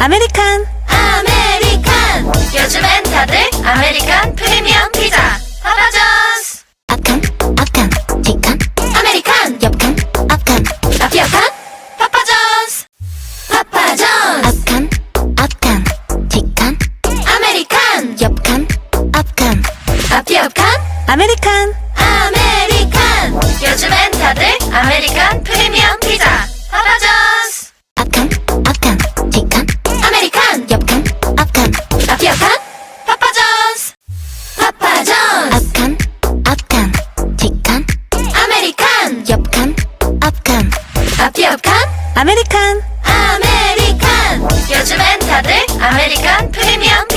아메리칸? 아메리칸. 요즘엔 다들 아메리칸 프리미엄 피자. 파파존스! 앞칸, 앞칸, 뒷칸, 아메리칸! 옆칸, 앞칸, 앞이 앞칸? 파파존스! 파파존스! 앞칸, 앞칸, 뒷칸, 아메리칸! 옆칸, 앞칸, 앞칸 아메리칸? 아메리칸 옆칸, 앞칸, 앞이 앞칸 아메리칸 아메리칸 요즘엔 다들 아메리칸 프리미엄